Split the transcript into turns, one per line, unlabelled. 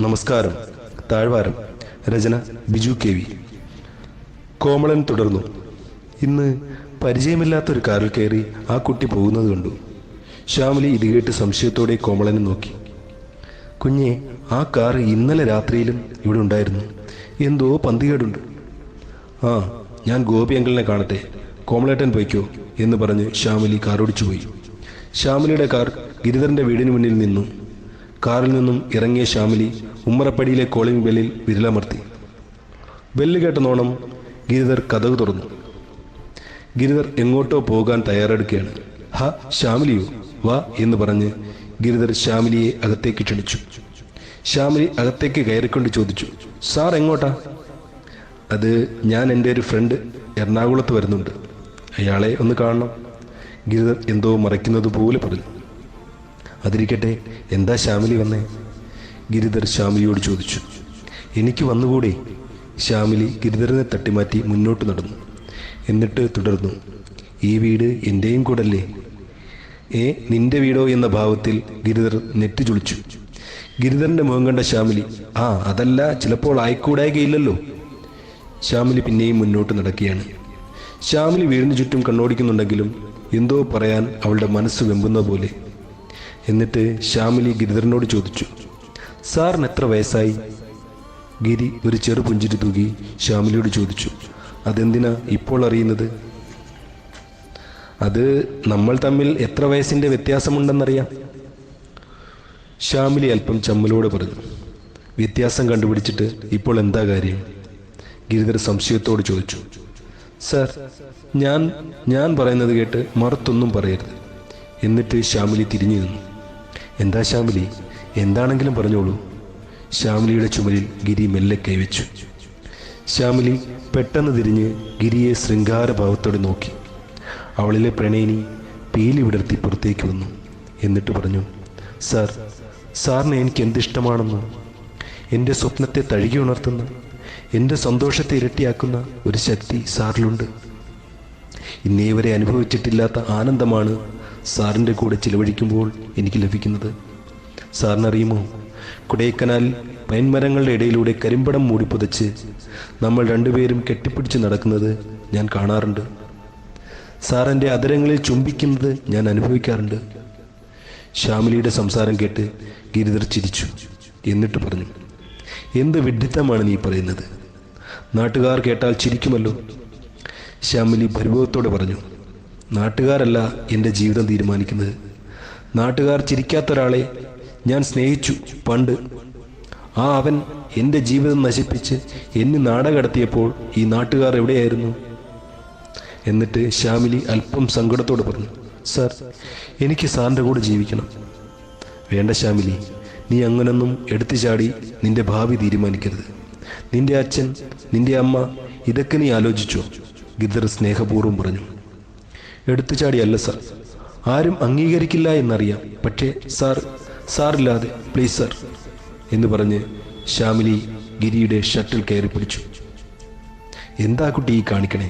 നമസ്കാരം. താഴ്വാരം. രചന Biju K V. Komalan തുടർന്നു. ഇന്ന് പരിചയമില്ലാത്തൊരു കാറിൽ കയറി ആ കുട്ടി പോകുന്നത് കണ്ടു. ശ്യാമിലി ഇത് കേട്ട് സംശയത്തോടെ കോമളനെ നോക്കി. കുഞ്ഞെ ആ കാർ ഇന്നലെ രാത്രിയിലും ഇവിടെ ഉണ്ടായിരുന്നു. എന്തോ പന്തികേടുണ്ട്. ആ ഞാൻ ഗോപി അങ്കിളിനെ കാണട്ടെ. കോമളേട്ടൻ പോയിക്കോ എന്ന് പറഞ്ഞ് ശ്യാമിലി കാറോടിച്ചു പോയി. ശ്യാമിലിയുടെ കാർ ഗിരിധരന്റെ വീടിന് മുന്നിൽ നിന്നു. കാറിൽ നിന്നും ഇറങ്ങിയ ശ്യാമിലി ഉമ്മറപ്പടിയിലെ കോളിംഗ് ബെല്ലിൽ വിരലമർത്തി. ബെല്ല് കേട്ട നോണം ഗിരിധർ കഥക് തുറന്നു. ഗിരിധർ എങ്ങോട്ടോ പോകാൻ തയ്യാറെടുക്കുകയാണ്. ഹ ശ്യാമിലിയോ? വാ എന്ന് പറഞ്ഞ് ഗിരിധർ ശ്യാമിലിയെ അകത്തേക്ക് ക്ഷണിച്ചു. ശ്യാമിലി അകത്തേക്ക് കയറിക്കൊണ്ട് ചോദിച്ചു സാർ എങ്ങോട്ടാ? അത് ഞാൻ എന്റെ ഒരു ഫ്രണ്ട് എറണാകുളത്ത് വരുന്നുണ്ട്. അയാളെ ഒന്ന് കാണണം. ഗിരിധർ എന്തോ മറയ്ക്കുന്നത് പോലെ പറഞ്ഞു. അതിരിക്കട്ടെ എന്താ ശ്യാമിലി വന്നേ? ഗിരിധർ ശ്യാമിലിയോട് ചോദിച്ചു. എനിക്ക് വന്നുകൂടെ? ശ്യാമിലി ഗിരിധരനെ തട്ടിമാറ്റി മുന്നോട്ട് നടന്നു. എന്നിട്ട് തുടർന്നു. ഈ വീട് എന്റെയും കൂടല്ലേ? ഏ നിന്റെ വീടോ എന്ന ഭാവത്തിൽ ഗിരിധർ നെറ്റി ചുളിച്ചു. ഗിരിധരന്റെ മുഖം കണ്ട ശ്യാമിലി ആ അതല്ല ചിലപ്പോൾ ആയിക്കൂടായികയില്ലല്ലോ. ശ്യാമിലി പിന്നെയും മുന്നോട്ട് നടക്കുകയാണ്. ശ്യാമിലി വീടിന് ചുറ്റും കണ്ണോടിക്കുന്നുണ്ടെങ്കിലും എന്തോ പറയാൻ അവളുടെ മനസ്സ് വെമ്പുന്ന പോലെ. എന്നിട്ട് ശ്യാമിലി ഗിരിധരനോട് ചോദിച്ചു സാറിന് എത്ര വയസ്സായി? ഗിരി ഒരു ചെറു പുഞ്ചിരി തൂകി ശ്യാമിലിയോട് ചോദിച്ചു അതെന്തിനാ ഇപ്പോൾ അറിയുന്നത്? അത് നമ്മൾ തമ്മിൽ എത്ര വയസ്സിന്റെ വ്യത്യാസമുണ്ടെന്നറിയാം ശ്യാമിലി അല്പം ചമ്മലോടെ പറഞ്ഞു. വ്യത്യാസം കണ്ടുപിടിച്ചിട്ട് ഇപ്പോൾ എന്താ കാര്യം? ഗിരിധർ സംശയത്തോട് ചോദിച്ചു സർ ഞാൻ ഞാൻ പറയുന്നത് കേട്ട് മറുത്തൊന്നും പറയരുത് എന്നിട്ട് ശ്യാമിലി തിരിഞ്ഞു നിന്നു. എന്താ ശ്യാമിലി? എന്താണെങ്കിലും പറഞ്ഞോളൂ. ശ്യാമിലിയുടെ ചുമലിൽ ഗിരി മെല്ലെ കൈവച്ചു. ശ്യാമിലി പെട്ടെന്ന് തിരിഞ്ഞ് ഗിരിയെ ശൃംഗാരഭാവത്തോടെ നോക്കി. അവളിലെ പ്രണയിനി പീലി വിടർത്തി പുറത്തേക്ക് വന്നു. എന്നിട്ട് പറഞ്ഞു സാർ സാറിന് എനിക്ക് എന്തിഷ്ടമാണെന്ന് എന്റെ സ്വപ്നത്തെ തഴുകി ഉണർത്തുന്ന എന്റെ സന്തോഷത്തെ ഇരട്ടിയാക്കുന്ന ഒരു ശക്തി സാറിലുണ്ട്. ഇന്നേ വരെ അനുഭവിച്ചിട്ടില്ലാത്ത ആനന്ദമാണ് സാറിന്റെ കൂടെ ചിലവഴിക്കുമ്പോൾ എനിക്ക് ലഭിക്കുന്നത്? സാറിനറിയുമോ? കൊടൈക്കനാൽ പൈൻമരങ്ങളുടെ ഇടയിലൂടെ കരിമ്പടം മൂടി പുതച്ച് നമ്മൾ രണ്ടുപേരും കെട്ടിപ്പിടിച്ച് നടക്കുന്നത് ഞാൻ കാണാറുണ്ട്. സാറിന്റെ അതരങ്ങളിൽ ചുംബിക്കുന്നത് ഞാൻ അനുഭവിക്കാറുണ്ട്. ശ്യാമിലിയുടെ സംസാരം കേട്ട് ഗിരിധർ ചിരിച്ചു. എന്നിട്ട് പറഞ്ഞു എന്ത് വിഡ്ഢിത്തമാണ് നീ പറയുന്നത്? നാട്ടുകാർ കേട്ടാൽ ചിരിക്കുമല്ലോ? ശ്യാമിലി പരിഭവത്തോടെ പറഞ്ഞു നാട്ടുകാരല്ല എന്റെ ജീവിതം തീരുമാനിക്കുന്നത്. നാട്ടുകാർ ചിരിക്കാത്ത ഒരാളെ ഞാൻ സ്നേഹിച്ചു പണ്ട്. ആ അവൻ എന്റെ ജീവിതം നശിപ്പിച്ച് എന്നെ നാടകടത്തിയപ്പോൾ ഈ നാട്ടുകാർ എവിടെയായിരുന്നു? എന്നിട്ട് ശ്യാമിലി അല്പം സങ്കടത്തോട് പറഞ്ഞു സർ എനിക്ക് സാറിന്റെ കൂടെ ജീവിക്കണം. വേണ്ട ശ്യാമിലി നീ അങ്ങനൊന്നും എടുത്തു ചാടി നിന്റെ ഭാവി തീരുമാനിക്കരുത്. നിന്റെ അച്ഛൻ നിന്റെ അമ്മ ഇതൊക്കെ നീ ആലോചിച്ചോ ഗിദർ സ്നേഹപൂർവം പറഞ്ഞു. എടുത്തു ചാടിയല്ല സാർ ആരും അംഗീകരിക്കില്ല എന്നറിയാം. പക്ഷേ സാർ സാറില്ലാതെ പ്ലീസ് സാർ എന്ന് പറഞ്ഞ് ശ്യാമിലി ഗിരിയുടെ ഷട്ടിൽ കയറി പിടിച്ചു. എന്താ കുട്ടി ഈ കാണിക്കണേ?